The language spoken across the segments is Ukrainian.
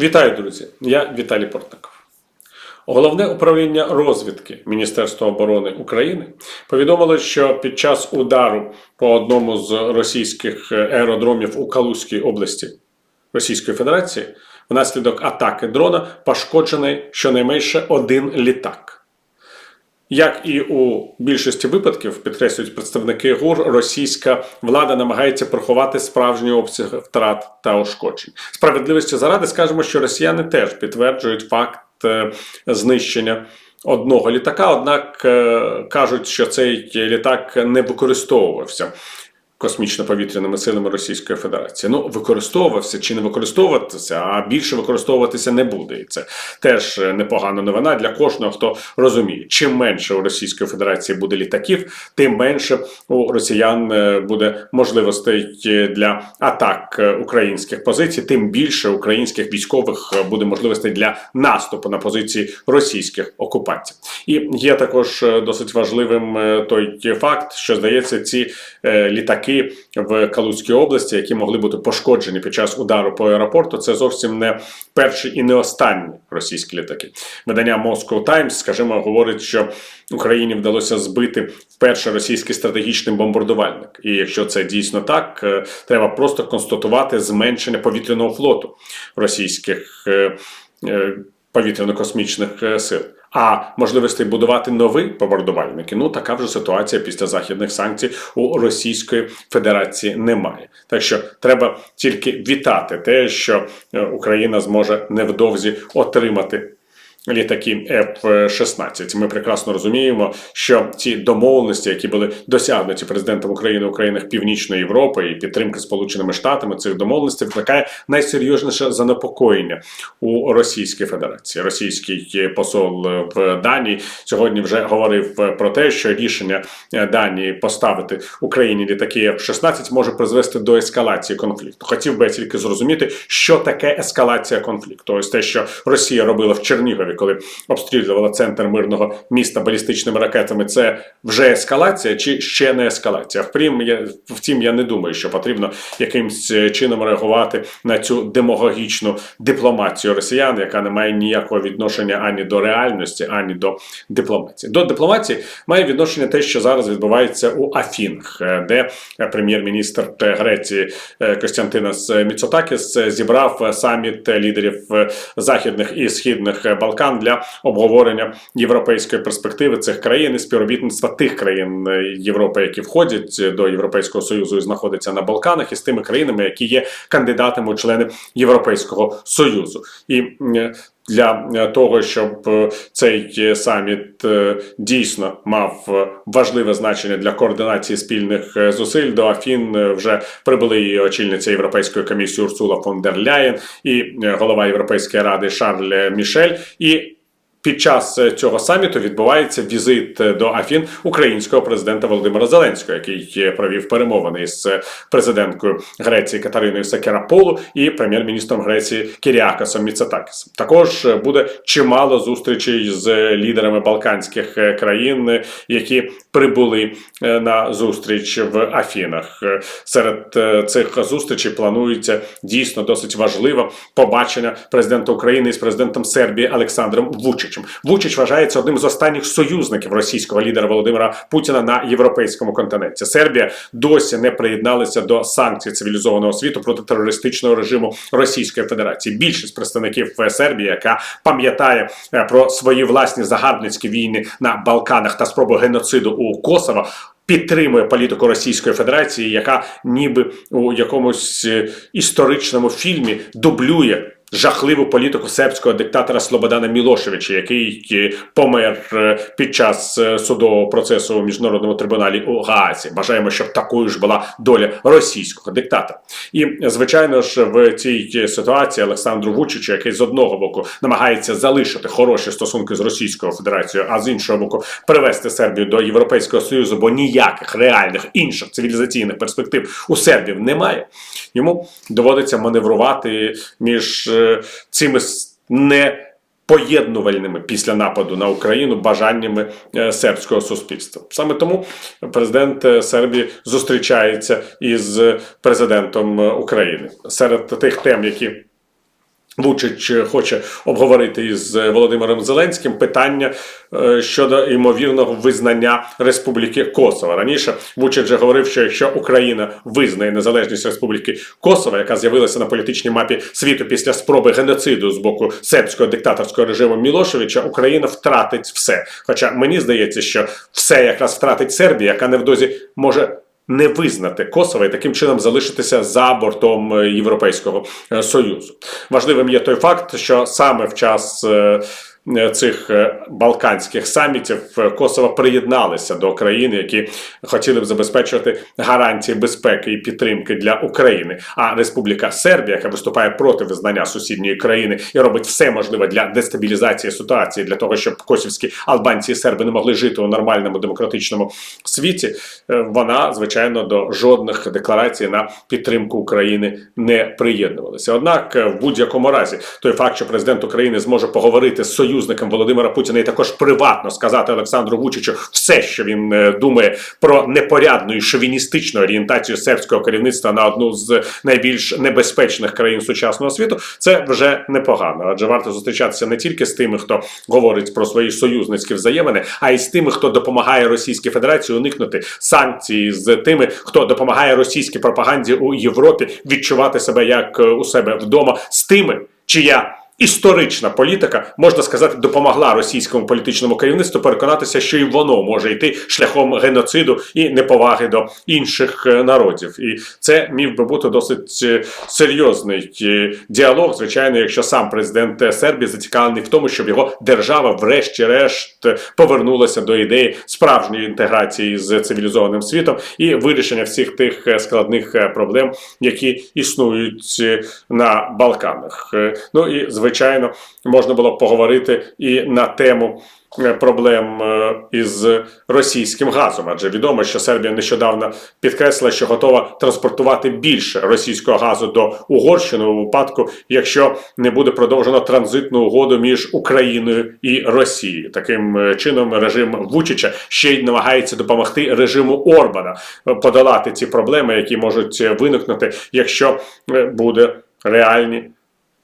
Вітаю, друзі! Я Віталій Портников. Головне управління розвідки Міністерства оборони України повідомило, що під час удару по одному з російських аеродромів у Калузькій області Російської Федерації внаслідок атаки дрона пошкоджений щонайменше один літак. Як і у більшості випадків, підкреслюють представники ГУР, російська влада намагається приховати справжній обсяг втрат та ушкоджень. Справедливості заради скажемо, що росіяни теж підтверджують факт е, знищення одного літака, однак е, кажуть, що цей літак не використовувався. Космічно-повітряними силами Російської Федерації. Ну, використовувався чи не використовуватися, а більше використовуватися не буде. І це теж е, непогана новина для кожного, хто розуміє. Чим менше у Російської Федерації буде літаків, тим менше у росіян е, буде можливостей е, для атак українських позицій, тим більше українських військових буде можливостей для наступу на позиції російських окупантів. І є також досить важливим той факт, що здається, ці е, літаки в Калузькій області, які могли бути пошкоджені під час удару по аеропорту, це зовсім не перші і не останні російські літаки. Видання Moscow Times, скажімо, говорить, що Україні вдалося збити вперше російський стратегічний бомбардувальник. І якщо це дійсно так, е, треба просто констатувати зменшення повітряного флоту російських. е, е, Повітряно-космічних сил, а можливостей будувати нові бомбардувальники. Ну така вже ситуація після західних санкцій у Російської Федерації немає. Так що треба тільки вітати те, що е, Україна зможе невдовзі отримати. Літаки F-16. Ми прекрасно розуміємо, що ці домовленості, які були досягнуті президентом України у країнах Північної Європи і підтримки Сполученими Штатами цих домовленостей викликає найсерйозніше занепокоєння у Російській Федерації. Російський посол в Данії сьогодні вже говорив про те, що рішення Данії поставити Україні літаки F-16 може призвести до ескалації конфлікту. Хотів би я тільки зрозуміти, що таке ескалація конфлікту. Ось те, що Росія робила в Чернігові, коли обстрілювала центр мирного міста балістичними ракетами, це вже ескалація чи ще не ескалація? Втім, я втім, я не думаю, що потрібно якимсь чином реагувати на цю демагогічну дипломатію росіян, яка не має ніякого відношення ані до реальності, ані до дипломатії. До дипломатії має відношення те, що зараз відбувається у Афінах, е, де прем'єр-міністр Греції е, Костянтинос Міцотакіс зібрав саміт лідерів е, західних і східних Балкан для обговорення європейської перспективи цих країн і співробітництва тих країн е, Європи, які входять до Європейського союзу і знаходяться на Балканах, і з тими країнами, які є кандидатами у члени Європейського союзу, і е, для е, того, щоб е, цей е, саміт дійсно мав важливе значення для координації спільних зусиль, до Афін вже прибули і очільниця Європейської комісії Урсула фон дер Ляєн і голова Європейської ради Шарль Мішель. І під час е, цього саміту відбувається візит е, до Афін українського президента Володимира Зеленського, який е, провів перемовини з президенткою Греції Катариною Сакераполу і прем'єр-міністром Греції Кіріакосом Міцетакісом. Також буде чимало зустрічей з лідерами балканських країн, які прибули на зустріч в Афінах. Серед цих зустрічей планується дійсно досить важливе побачення президента України з президентом Сербії Олександром Вучичем. Вучич вважається одним з останніх союзників російського лідера Володимира Путіна на європейському континенті. Сербія досі не приєдналася до санкцій цивілізованого світу проти терористичного режиму Російської Федерації. Більшість представників Сербії, яка пам'ятає е, про свої власні загарбницькі війни на Балканах та спробу геноциду у Косово. Підтримує політику Російської Федерації, яка ніби у якомусь е, історичному фільмі дублює жахливу політику сербського диктатора Слободана Мілошевича, який е, помер е, під час е, судового процесу у міжнародному трибуналі у Гаазі. Бажаємо, щоб такою ж була доля російського диктатора. І звичайно ж, в цій ситуації Олександру Вучичу, який з одного боку намагається залишити хороші стосунки з Російською Федерацією, а з іншого боку привести Сербію до Європейського союзу, бо ніяких реальних інших цивілізаційних перспектив у Сербів немає. Йому доводиться маневрувати між цими с- не поєднувальними після нападу на Україну бажаннями е, сербського суспільства. Саме тому президент е, Сербії зустрічається із президентом е, України серед тих тем, які Вучич хоче обговорити із Володимиром Зеленським питання е, щодо ймовірного визнання Республіки Косово. Раніше Вучич вже говорив, що якщо Україна визнає незалежність Республіки Косово, яка з'явилася на політичній мапі світу після спроби геноциду з боку сербського диктаторського режиму Мілошевича, Україна втратить все. Хоча мені здається, що все якраз втратить Сербія, яка невдовзі може не визнати Косово і таким чином залишитися за бортом е, Європейського е, Союзу. Важливим є той факт, що саме в час е, цих е, балканських самітів е, Косово приєдналися до країн, які хотіли б забезпечувати гарантії безпеки і підтримки для України. А Республіка Сербія, яка виступає проти визнання сусідньої країни і робить все можливе для дестабілізації ситуації, для того, щоб косівські албанці і серби не могли жити у нормальному демократичному світі, е, вона звичайно до жодних декларацій на підтримку України не приєднувалася. Однак, е, в будь-якому разі, той факт, що президент України зможе поговорити з союзником Володимира Путіна і також приватно сказати Олександру Вучичу все, що він е, думає про непорядну і шовіністичну орієнтацію сербського керівництва на одну з найбільш небезпечних країн сучасного світу, це вже непогано. Адже варто зустрічатися не тільки з тими, хто говорить про свої союзницькі взаємини, а й з тими, хто допомагає Російській Федерації уникнути санкцій, з тими, хто допомагає російській пропаганді у Європі відчувати себе як е, у себе вдома, з тими, чия. Історична політика, можна сказати, допомогла російському політичному керівництву переконатися, що і воно може йти шляхом геноциду і неповаги до інших е, народів. І це міг би бути досить е, серйозний е, діалог. Звичайно, якщо сам президент Сербії зацікавлений в тому, щоб його держава, врешті-решт, повернулася до ідеї справжньої інтеграції з цивілізованим світом і вирішення всіх тих складних проблем, які існують на Балканах. Ну і звичайно, можна було б поговорити і на тему. е, Проблем е, із російським газом, адже відомо, що Сербія нещодавно підкреслила, що готова транспортувати більше російського газу до Угорщини у випадку, якщо не буде продовжено транзитну угоду між Україною і Росією. Таким е, чином, режим Вучича ще й намагається допомогти режиму Орбана подолати ці проблеми, які можуть виникнути, якщо буде реальні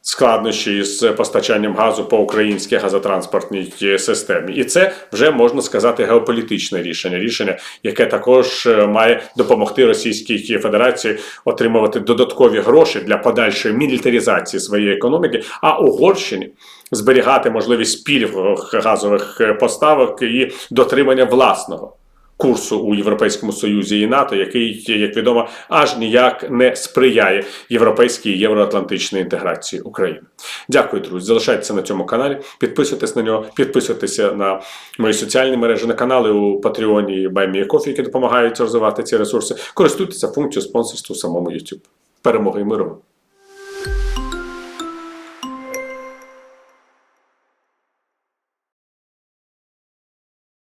складнощі з постачанням газу по українській газотранспортній е, системі, і це вже можна сказати геополітичне рішення, рішення, яке також е, має допомогти Російській Федерації отримувати додаткові гроші для подальшої мілітаризації своєї економіки, а Угорщині зберігати можливість пільгових газових е, поставок і дотримання власного курсу у Європейському Союзі і НАТО, який, як відомо, аж ніяк не сприяє європейській і євроатлантичній інтеграції України. Дякую, друзі. Залишайтеся на цьому каналі, підписуйтесь на нього, підписуйтеся на мої соціальні мережі, на канали у Патреоні і Баймієкофі, які допомагають розвивати ці ресурси. Користуйтеся функцією спонсорства у самому YouTube. Перемоги і миру!